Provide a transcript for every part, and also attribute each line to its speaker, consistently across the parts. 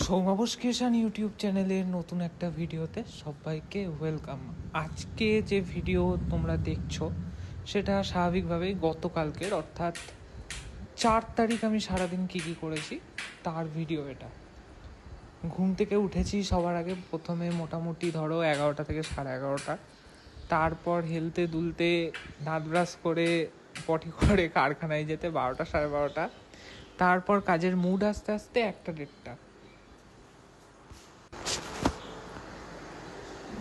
Speaker 1: সৌমাবস creation YouTube চ্যানেলের নতুন একটা ভিডিওতে সবাইকে ওয়েলকাম। আজকে যে ভিডিও তোমরা দেখছ, সেটা স্বাভাবিকভাবেই গতকালকের, অর্থাৎ চার তারিখ আমি সারাদিন কী কী করেছি, তার ভিডিও এটা। ঘুম থেকে উঠেছি সবার আগে, প্রথমে মোটামুটি ধরো এগারোটা থেকে সাড়ে এগারোটা। তারপর হেলতে দুলতে দাঁত ব্রাশ করে পটি করে কারখানায় যেতে বারোটা, সাড়ে বারোটা। তারপর কাজের মুড আস্তে আস্তে একটা দেড়টা।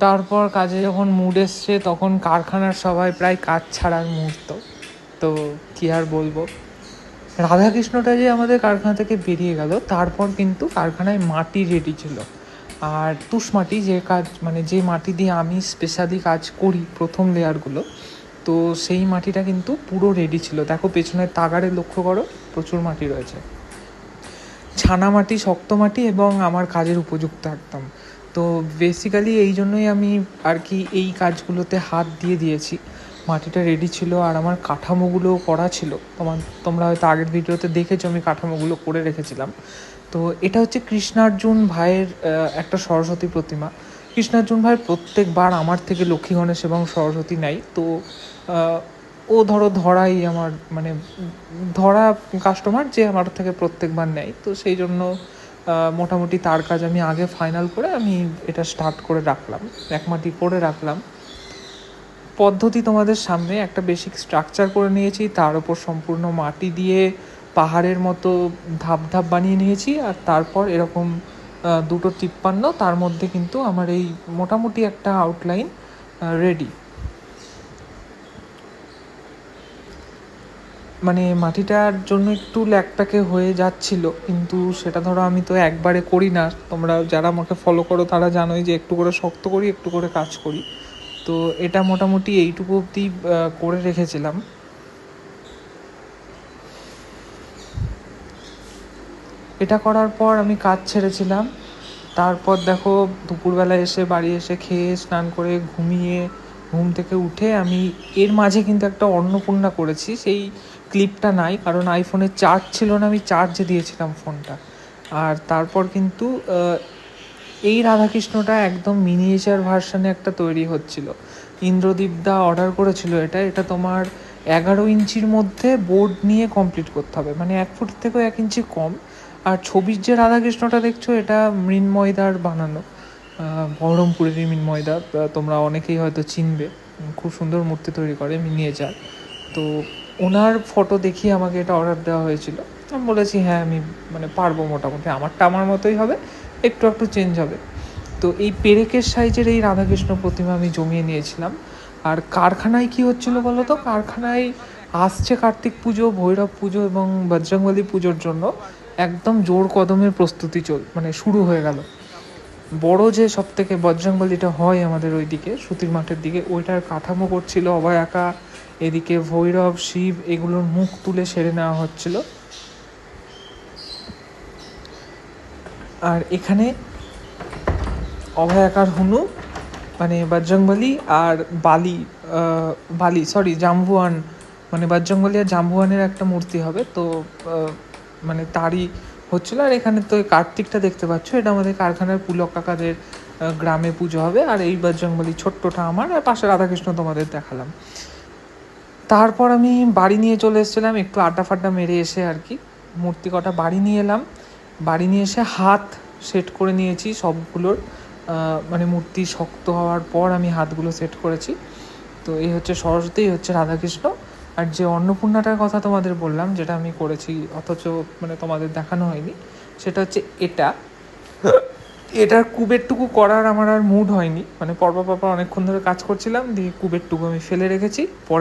Speaker 1: তারপর কাজে যখন মুড এসছে, তখন কারখানার সবাই প্রায় কাজ ছাড়ার মুহূর্ত। তো কি আর বলব? রাধাকৃষ্ণটা যে আমাদের কারখানা থেকে বেরিয়ে গেল, তারপর কিন্তু কারখানায় মাটি রেডি ছিল। আর তুষ মাটি যে কাজ মানে যে মাটি দিয়ে আমি স্পেশালি কাজ করি প্রথম লেয়ারগুলো তো সেই মাটিটা কিন্তু পুরো রেডি ছিল। দেখো, পেছনের তাগারে লক্ষ্য করো, প্রচুর মাটি রয়েছে। ছানা মাটি, শক্ত মাটি এবং আমার কাজের উপযুক্ত একদম। তো বেসিক্যালি এই জন্যই আমি আর কি এই কাজগুলোতে হাত দিয়ে দিয়েছি। মাটিটা রেডি ছিল আর আমার কাঠামোগুলো করা ছিল। তোমার, তোমরা হয়তো আগের ভিডিওতে দেখেছ, আমি কাঠামোগুলো করে রেখেছিলাম। তো এটা হচ্ছে কৃষ্ণার্জুন ভাইয়ের একটা সরস্বতী প্রতিমা। কৃষ্ণার্জুন ভাই প্রত্যেকবার আমার থেকে লক্ষ্মী গণেশ এবং সরস্বতী নেয়। তো ও ধরো ধরাই আমার মানে ধরা কাস্টমার যে আমার থেকে প্রত্যেকবার নেয়। তো সেই জন্য মোটামুটি তার কাজ আমি আগে ফাইনাল করে আমি এটা স্টার্ট করে রাখলাম। এক মাটি করে রাখলাম। পদ্ধতি তোমাদের সামনে একটা বেসিক স্ট্রাকচার করে নিয়েছি, তার উপর সম্পূর্ণ মাটি দিয়ে পাহাড়ের মতো ধাপ ধাপ বানিয়ে নিয়েছি, আর তারপর এরকম দুটো তিপ্পান্ন, তার মধ্যে কিন্তু আমার এই মোটামুটি একটা আউটলাইন রেডি মানে মাটিটার জন্য একটু ল্যাকটাকে হয়ে যাচ্ছিল, কিন্তু সেটা ধরো আমি তো একবারে করি না। তোমরা যারা আমাকে ফলো করো তারা জানোই যে একটু করে শক্ত করি, একটু করে কাজ করি। তো এটা মোটামুটি এইটুকু অবধি করে রেখেছিলাম। এটা করার পর আমি কাজ ছেড়েছিলাম। তারপর দেখো দুপুরবেলা এসে বাড়ি এসে খেয়ে, স্নান করে, ঘুমিয়ে, ঘুম থেকে উঠে আমি এর মাঝে কিন্তু একটা অন্নপূর্ণা করেছি। সেই ক্লিপটা নাই, কারণ আইফোনের চার্জ ছিল না, আমি চার্জে দিয়েছিলাম ফোনটা আর তারপর কিন্তু এই রাধাকৃষ্ণটা একদম মিনিয়েচার ভার্সনে একটা তৈরি হচ্ছিল। ইন্দ্রদীপ দা অর্ডার করেছিল এটা এটা তোমার এগারো ইঞ্চির মধ্যে বোর্ড নিয়ে কমপ্লিট করতে হবে। মানে এক ফুট থেকেও এক ইঞ্চি কম। আর ছবির যে রাধাকৃষ্ণটা দেখছ, এটা মৃন্ময়দার বানানো। বহরমপুরেরই মৃন্ময়দা তোমরা অনেকেই হয়তো চিনবে। খুব সুন্দর মূর্তি তৈরি করে মিনিয়েচার তো ওনার ফটো দেখিয়ে আমাকে এটা অর্ডার দেওয়া হয়েছিল। আমি বলেছি হ্যাঁ আমি মানে পারব মোটামুটি। আমারটা আমার মতোই হবে, একটু একটু চেঞ্জ হবে। তো এই পেরেকের সাইজের এই রাধাকৃষ্ণ প্রতিমা আমি জমিয়ে নিয়েছিলাম। আর কারখানায় কি হচ্ছিল বলো তো? কারখানায় আসছে কার্তিক পুজো, ভৈরব পুজো এবং বজরংবলী পুজোর জন্য। একদম জোর কদমের প্রস্তুতি চল মানে শুরু হয়ে গেল। বড় যে সব থেকে বজরংবলীটা হয় আমাদের ওইদিকে, সুতির মাঠের দিকে, ওইটার কাঠামো করছিল অভয় এদিকে ভৈরব, শিব, এগুলোর মুখ তুলে সেরে নেওয়া হচ্ছিল। আর এখানে অভয়াকার হুনু মানে বজরংবলী আর বালি বালি সরি জাম্বুয়ান মানে বজরংবলী আর জাম্বুয়ানের একটা মূর্তি হবে, তো মানে তারই হচ্ছিল, আর এখানে তো কার্তিকটা দেখতে পাচ্ছ, এটা আমাদের কারখানার পুলক কাকাদের গ্রামে পুজো হবে, আর এই বজরংবলী ছোট্টটা আমার, আর পাশে রাধাকৃষ্ণ তোমাদের দেখালাম। তারপর আমি বাড়ি নিয়ে চলে এসেছিলাম, একটু আড্ডা ফাড্ডা মেরে এসে আর কি, মূর্তি কটা বাড়ি নিয়ে এলাম। বাড়ি নিয়ে এসে হাত সেট করে নিয়েছি সবগুলোর মানে মূর্তি শক্ত হওয়ার পর আমি হাতগুলো সেট করেছি। তো এই হচ্ছে সরস্বতী হচ্ছে রাধাকৃষ্ণ আর যে অন্নপূর্ণাটার কথা তোমাদের বললাম, যেটা আমি করেছি, অথচ মানে তোমাদের দেখানো হয়নি, সেটা হচ্ছে এটা। এটার কুবেরটুকু করার আমার আর মুড হয়নি। মানে পরপর পরপর অনেকক্ষণ ধরে কাজ করছিলাম, দিয়ে কুবেরটুকু আমি ফেলে রেখেছি, পরে